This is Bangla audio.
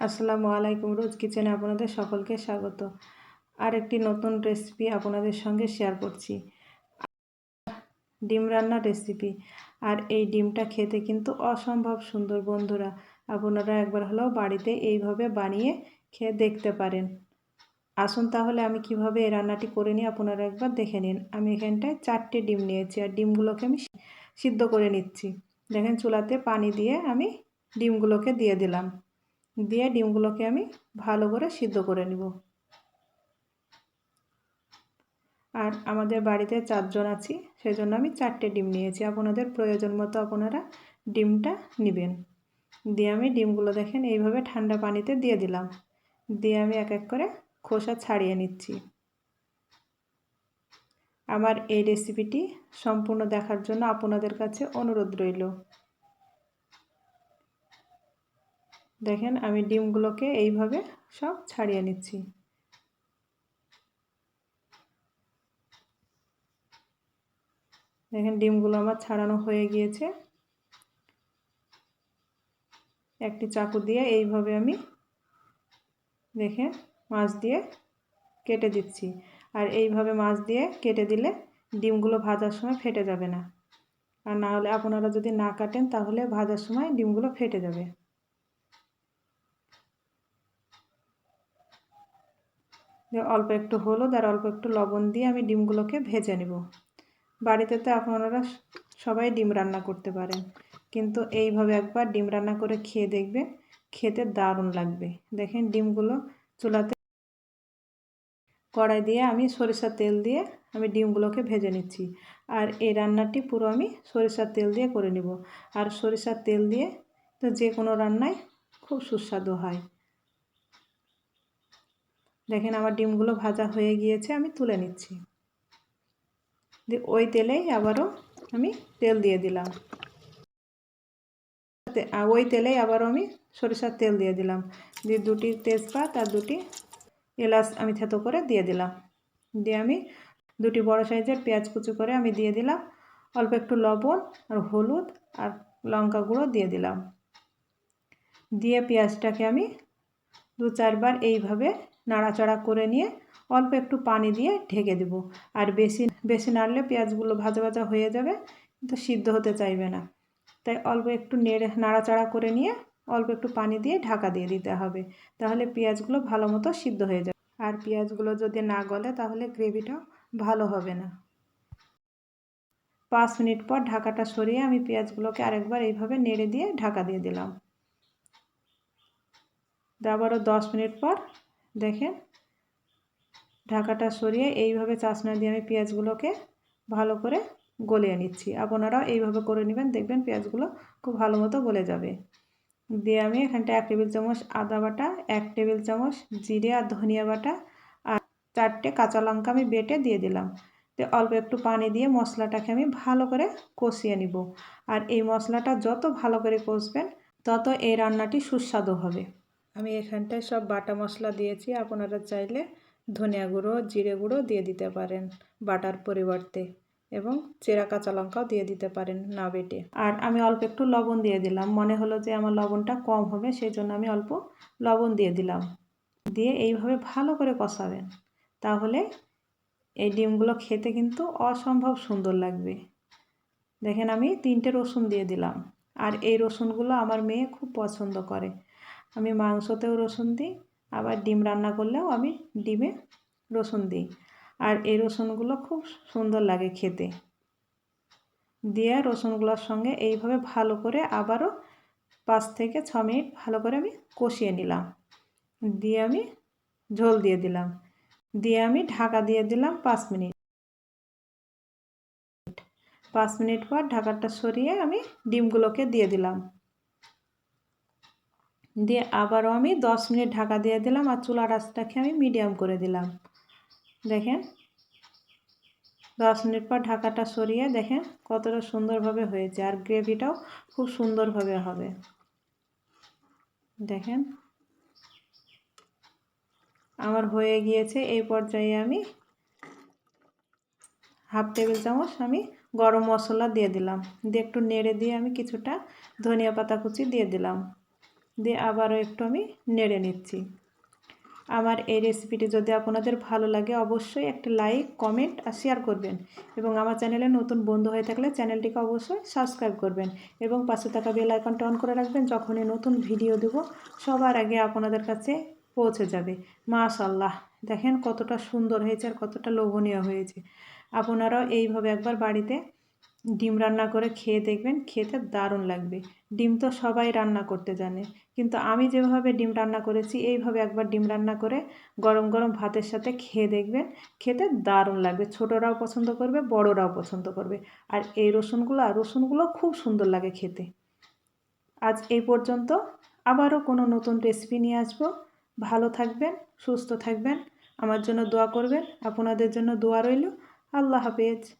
আসসালামু আলাইকুম রোজ কিচেনে আপনাদের সকলকে স্বাগত। আর একটি নতুন রেসিপি আপনাদের সঙ্গে শেয়ার করছি। ডিম রান্নার রেসিপি। আর এই ডিমটা খেতে কিন্তু অসম্ভব সুন্দর বন্ধুরা। আপনারা একবার হলেও বাড়িতে এইভাবে বানিয়ে খেয়ে দেখতে পারেন। আসুন তাহলে আমি কীভাবে এই রান্নাটি করে নিই আপনারা একবার দেখে নিন। আমি এখানটায় চারটে ডিম নিয়েছি আর ডিমগুলোকে আমি সিদ্ধ করে নিচ্ছি। দেখেন চুলাতে পানি দিয়ে আমি ডিমগুলোকে দিয়ে দিলাম। দিয়ে ডিমগুলোকে আমি ভালো করে সিদ্ধ করে নিব। আর আমাদের বাড়িতে চারজন আছি সেই জন্য আমি চারটে ডিম নিয়েছি। আপনাদের প্রয়োজন মতো আপনারা ডিমটা নেবেন। দিয়ে আমি ডিমগুলো দেখেন এইভাবে ঠান্ডা পানিতে দিয়ে দিলাম। দিয়ে আমি এক এক করে খোসা ছাড়িয়ে নিচ্ছি। আমার এই রেসিপিটি সম্পূর্ণ দেখার জন্য আপনাদের কাছে অনুরোধ রইল। দেখেন আমি ডিমগুলোকে এইভাবে সব ছাড়িয়ে নিচ্ছি। দেখেন ডিমগুলো আমার ছাড়ানো হয়ে গিয়েছে। একটি চাকু দিয়ে এইভাবে আমি দেখে মাছ দিয়ে কেটে দিচ্ছি। আর এইভাবে মাছ দিয়ে কেটে দিলে ডিমগুলো ভাজার সময় ফেটে যাবে না। আর না হলে আপনারা যদি না কাটেন তাহলে ভাজার সময় ডিমগুলো ফেটে যাবে। অল্প একটু হলুদ আর অল্প একটু লবণ দিয়ে আমি ডিমগুলোকে ভেজে নেব। বাড়িতে তো আপনারা সবাই ডিম রান্না করতে পারেন কিন্তু এইভাবে একবার ডিম রান্না করে খেয়ে দেখবে, খেতে দারুণ লাগবে। দেখেন ডিমগুলো চুলাতে কড়াই দিয়ে আমি সরিষার তেল দিয়ে আমি ডিমগুলোকে ভেজে নিচ্ছি। আর এই রান্নাটি পুরো আমি সরিষার তেল দিয়ে করে নিব। আর সরিষার তেল দিয়ে তো যে কোনো রান্নায় খুব সুস্বাদু হয়। দেখেন আমার ডিমগুলো ভাজা হয়ে গিয়েছে, আমি তুলে নিচ্ছি। ওই তেলেই আবারও আমি তেল দিয়ে দিলাম। ওই তেলেই আবারও আমি সরিষার তেল দিয়ে দিলাম। দিয়ে দুটি তেজপাত আর দুটি এলাচ আমি থেতো করে দিয়ে দিলাম। দিয়ে আমি দুটি বড় সাইজের পেঁয়াজ কুচি করে আমি দিয়ে দিলাম। অল্প একটু লবণ আর হলুদ আর লঙ্কা গুঁড়ো দিয়ে দিলাম। দিয়ে পেঁয়াজটাকে আমি দু চারবার এইভাবে নাড়াচাড়া করে নিয়ে অল্প একটু পানি দিয়ে ঢেকে দেব। আর বেশি বেশি নাড়লে পেঁয়াজগুলো ভাজা ভাজা হয়ে যাবে, কিন্তু সিদ্ধ হতে চাইবে না। তাই অল্প একটু নেড়ে, নাড়াচাড়া করে নিয়ে অল্প একটু পানি দিয়ে ঢাকা দিয়ে দিতে হবে। তাহলে পেঁয়াজগুলো ভালো মতো সিদ্ধ হয়ে যাবে। আর পেঁয়াজগুলো যদি না গলে, তাহলে গ্রেভিটাও ভালো হবে না। পাঁচ মিনিট পর ঢাকাটা সরিয়ে আমি পেঁয়াজগুলোকে আরেকবার এইভাবে নেড়ে দিয়ে ঢাকা দিয়ে দিলাম। আবারও দশ মিনিট পর দেখেন, ঢাকাটা সরিয়ে এইভাবে চাষনা দিয়ে আমি পেঁয়াজগুলোকে ভালো করে গলিয়ে নিচ্ছি। আপনারাও এইভাবে করে নেবেন, দেখবেন পেঁয়াজগুলো খুব ভালো মতো গলে যাবে। দিয়ে আমি এখানটা এক টেবিল চামচ আদা বাটা, এক টেবিল চামচ জিরে আর ধনিয়া বাটা আর চারটে কাঁচা লঙ্কা আমি বেটে দিয়ে দিলাম। তো অল্প একটু পানি দিয়ে মশলাটাকে আমি ভালো করে কষিয়ে নিব। আর এই মশলাটা যত ভালো করে কষবেন, তত এই রান্নাটি সুস্বাদু হবে। আমি এখানটায় সব বাটা মশলা দিয়েছি। আপনারা চাইলে ধনিয়া গুঁড়ো, জিরে গুঁড়ো দিয়ে দিতে পারেন বাটার পরিবর্তে এবং চেরা কাঁচা লঙ্কাও দিয়ে দিতে পারেন না বেটে। আর আমি অল্প একটু লবণ দিয়ে দিলাম। মনে হলো যে আমার লবণটা কম হবে সেই জন্য আমি অল্প লবণ দিয়ে দিলাম। দিয়ে এইভাবে ভালো করে কষাবেন। তাহলে এই ডিমগুলো খেতে কিন্তু অসম্ভব সুন্দর লাগবে। দেখেন আমি তিনটে রসুন দিয়ে দিলাম। আর এই রসুনগুলো আমার মেয়ে খুব পছন্দ করে। আমি মাংসতেও রসুন দিই, আবার ডিম রান্না করলেও আমি ডিমে রসুন দিই। আর এই রসুনগুলো খুব সুন্দর লাগে খেতে। দিয়ে রসুনগুলোর সঙ্গে এইভাবে ভালো করে আবারও পাঁচ থেকে ছ মিনিট ভালো করে আমি কষিয়ে নিলাম। দিয়ে আমি ঝোল দিয়ে দিলাম। দিয়ে আমি ঢাকা দিয়ে দিলাম পাঁচ মিনিট। পাঁচ মিনিট পর ঢাকাটা সরিয়ে আমি ডিমগুলোকে দিয়ে দিলাম। দিয়ে আবারও আমি দশ মিনিট ঢাকা দিয়ে দিলাম আর চুলা রাসটাকে আমি মিডিয়াম করে দিলাম। দেখেন, দশ মিনিট পর ঢাকাটা সরিয়ে দেখেন কতটা সুন্দরভাবে হয়েছে আর গ্রেভিটাও খুব সুন্দরভাবে হবে। দেখেন, আমার হয়ে গিয়েছে এই পর্যায়ে আমি হাফ টেবিল চামচ আমি গরম মশলা দিয়ে দিলাম। দিয়ে একটু নেড়ে দিয়ে আমি কিছুটা ধনিয়া পাতা কুচি দিয়ে দিলাম। দিয়ে আবারও একটু আমি নেড়ে নিচ্ছি। আমার এই রেসিপিটি যদি আপনাদের ভালো লাগে, অবশ্যই একটা লাইক কমেন্ট আর শেয়ার করবেন এবং আমার চ্যানেলে নতুন বন্ধু হয়ে থাকলে চ্যানেলটিকে অবশ্যই সাবস্ক্রাইব করবেন এবং পাশে থাকা বেল আইকনটা অন করে রাখবেন, যখনই নতুন ভিডিও দেব, সবার আগে আপনাদের কাছে পৌঁছে যাবে। মাশাল্লাহ দেখেন কতটা সুন্দর হয়েছে আর কতটা লোভনীয় হয়েছে। আপনারাও এইভাবে একবার বাড়িতে ডিম রান্না করে খেয়ে দেখবেন খেতে দারুণ লাগবে। ডিম তো সবাই রান্না করতে জানে। কিন্তু আমি যেভাবে ডিম রান্না করেছি, এইভাবে একবার ডিম রান্না করে গরম গরম ভাতের সাথে খেয়ে দেখবেন খেতে দারুণ লাগবে। ছোটরাও পছন্দ করবে, বড়রাও পছন্দ করবে। আর এই রসুনগুলো আর রসুনগুলো খুব সুন্দর লাগে খেতে। আজ এই পর্যন্ত। আবারও কোনো নতুন রেসিপি নিয়ে আসব। ভালো থাকবেন, সুস্থ থাকবেন। আমার জন্য দোয়া করবেন। আপনাদের জন্য দোয়া রইল। আল্লাহ হাফেজ।